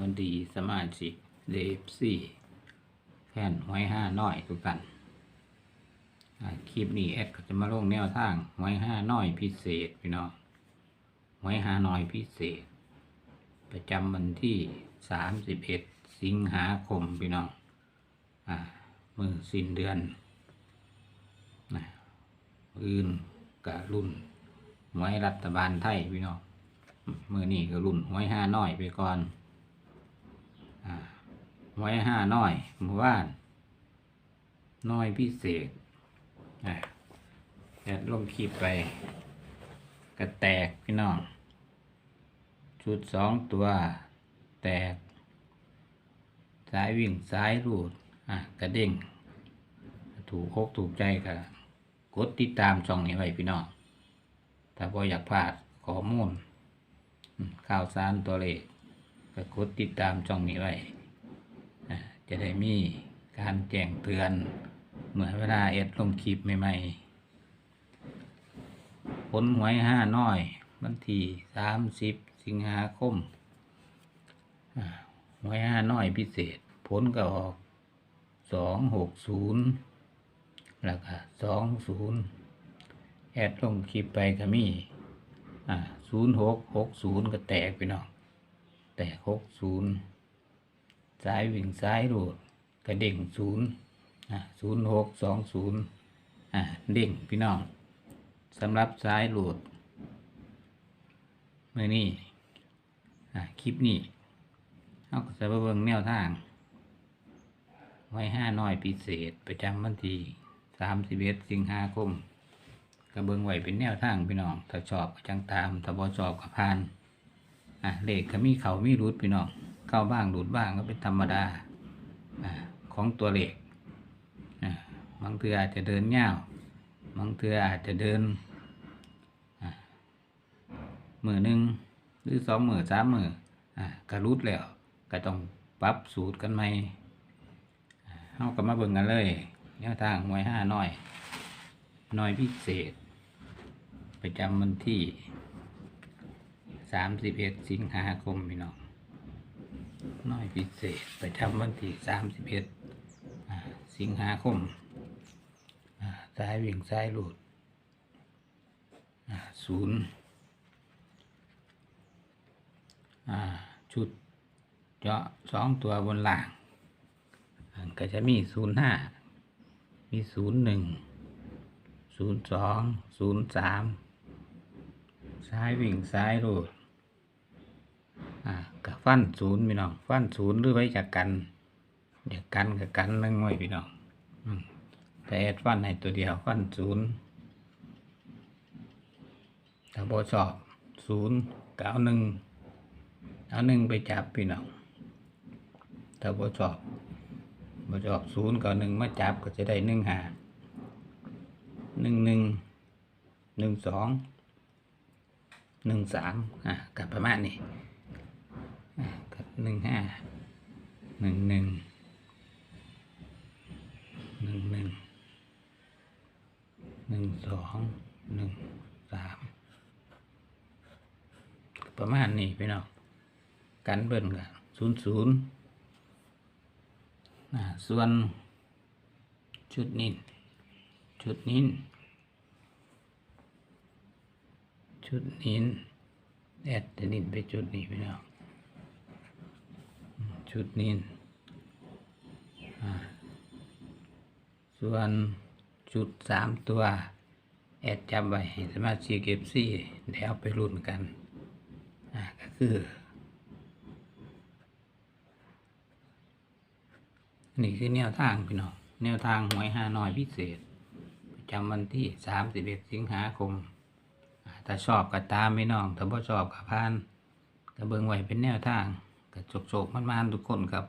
วัสดีสมาชิกเดฟซี่แฟนหวยห้าน้อยทุกท่านคลิปนี้แอดก็จะมาลงแนวทางหวยห้าน้อยพิเศษพี่น้องหวยห้าน้อยพิเศษ ประจำวันที่สามสิบเอ็ดสิงหาคมพี่น้องอ่ามือสิ้นเดือนนะอื่นกับรุ่นหวยรัฐบาลไทยพี่น้องมือนี่ก็รุ่นหวยห้าน้อยไปก่อน หวยห้าน้อยหมู่บ้าน น้อยพิเศษอะแอดลงคลิปไป กระแตกพี่น้องชุดสองตัว แตก สายวิ่งสายรูด อะ กระเด้ง ถูกคกถูกใจก็กดติดตามช่องนี้ไว้พี่น้องถ้าพออยากพลาดข้อมูลข่าวสารตัวเลขก็กดติดตามช่องนี้ไว้ จะได้มีการแจ้งเตือนเมื่อเวลาเอ็ดลงคลิปใหม่ๆผลหวยห้าน้อยวันที่สามสิบสิงหาคมหวยห้าน้อยพิเศษ ผลก็ออกสองหกศูนย์แล้วก็สองศูนย์แอดลงคลิปไปก็มีอ่าศูนย์หกหกศูนย์ก็แตกไปเนาะแตกหกศูนย์ สายวิ่งซ้ายรูดกระเด้งศูนย์ศูนย์หกสองศูนย์เด้งพี่น้องสำหรับซ้ายรูดเมื่อนี้คลิปนี้เอาก็จะมาเบิงแนวทาง ไว้ห้าน้อยพิเศษประจำวันที่สามสิบเอ็ดสิงหาคมก็เบิงไหวเป็นแนวทางพี่น้องถ้าชอบก็จังตามถ้าบ่ชอบก็ผ่านอะเลขก็มีเขามีรุดพี่น้อง เข้าบ้างหลุดบ้างก็เป็นธรรมดาของตัวเลขอะบางเทืออาจจะเดินยาบางเทืออาจจะเดินมือหนึ่งหรือสองมือสามมืออะรุดแล้วก็ต้องปรับสูตรกันใหม่อะเฮาก็มาเบิ่งกันเลยแนวทางหวยห้าน้อยน้อยพิเศษ ประจำวันที่สามสิบเอ็ดสิงหาคมพี่น้อง น้อยพิเศษประจำวันที่สามสิบเอ็ดสิงหาคมสายวิ่งสายหลุดศูนย์ชุดเจาะสองตัวบนหล่างก็จะมีศูนย์ห้ามีศูนย์หนึ่งศูนย์สองศูนย์สามซ้ายวิ่งซ้ายรูด ฟันศูนย์พี่น้อง ฟันศูนย์หรือไว้จากกันเดี๋ยวกันกับกันนั่งไว้พี่น้องแต่แอดฟันให้ตัวเดียวฟันศูนย์ถ้าบอชอบศูนย์เก้าหนึ่งเอาหนึ่งไปจับพี่น้องถ้าบอชอบบอชอบศูนย์เกับหนึ่งมาจับก็จะได้หนึ่งหาหนึ่งหนึ่งหนึ่งสองหนึ่งสามอะกับประมาณนี้อ่ หนึ่งห้าหนึ่งหนึ่งหนึ่งหนึ่งหนึ่งสองหนึ่งสามประมาณนี้พี่น้องกันเบิ้ลกันศูนย์ศูนย์อะส่วนชุดนี้ชุดนี้ชุดนี้แอดจะนินไปชุดนี้ไปแล้ว ชุดนี้ส่วนชุดสามตัว แอดจำไว้สมาชิกเก็บซี่เดี๋ยวไปรุ่นกันอ่าก็คือ นี่คือแนวทางพี่น้องแนวทางหวยห้าน้อยพิเศษประจำวันที่สามสิบเอ็ดสิงหาคมอ่าถ้าชอบก็ตามไม่น้องถ้าบ่ชอบก็ผ่านก็เบิ่งไว้เป็นแนวทาง ก็โจกๆมันๆทุกคนครับ